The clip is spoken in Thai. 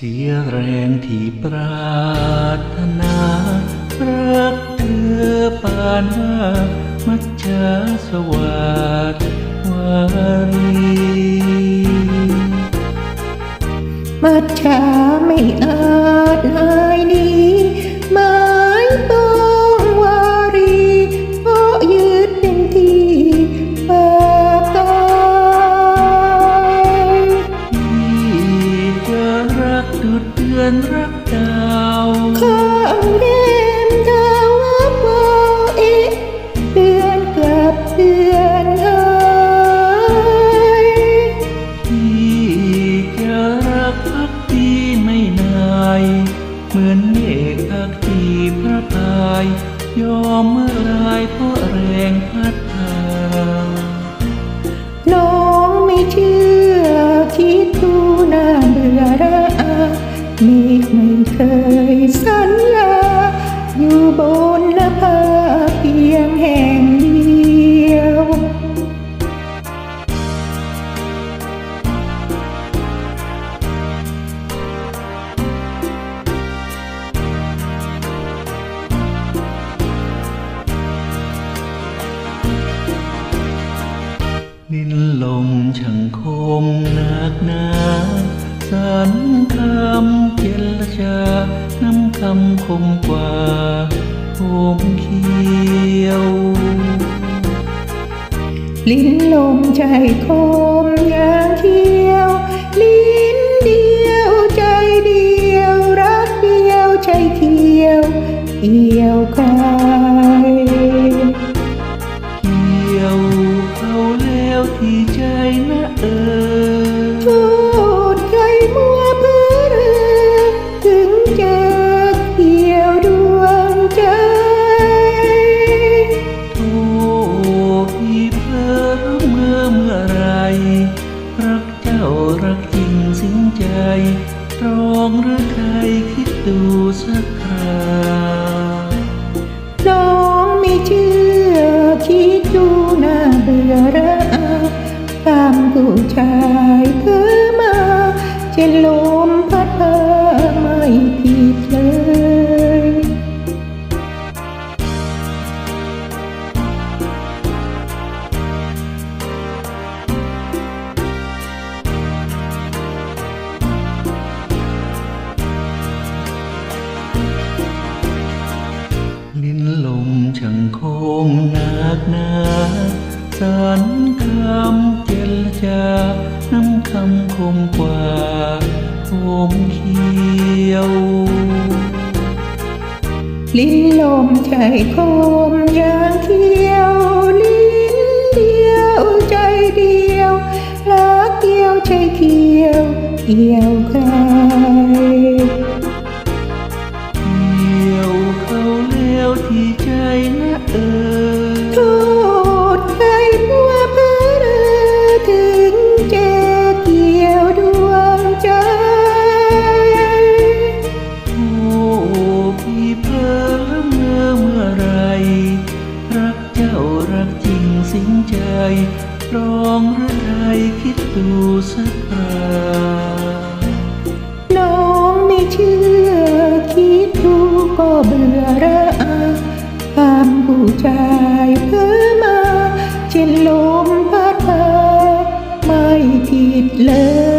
เสียแรงที่ปรารถนารักเธอปานว่ามัจฉาสวัสดวารีมัจฉา ดุดเดือนรักดาวข้างแก้มเธอว่าพออีกเดือนกลับเดือนหายที่จะรักพักดีไม่นาย เหมือนเมฆพักดีพระพาย ยอมเมื่อลายเพราะแรงพัด เมฆไม่เคยสัญญา อยู่บนนภาเพียงแห่งเดียว ลิ้นลมช่างคมนักหนา สันคำเจรจาน้ำคำคมกว่าผมเขียว ลิ้นลมใจคมย่างเขียว ลิ้นเดียวใจเดียว รักเดียวใจเขียวเกี่ยวกา องหรือใครคิดดูสักคราน้องไม่เชื่อคิดดูน่าเบื่อระอาตามผู้ชายเพ้อมา จะลมพัดพาไม่ผิดเล นักหนาสันคำเจรจาน้ำคำคมกว่าผมเขียว ลิ้นลมใจคมอย่างเขียว ลิ้นเดียวใจเดียวรักเดียวใจเขียวเกี่ยวใค สิ้นใจรองหรือใครคิดดูสักคราน้องไม่เชื่อคิดดูก็เบื่อระอาตามผู้ชายเพ้อมาเช่นลมพัดพาไม่ผิดเลย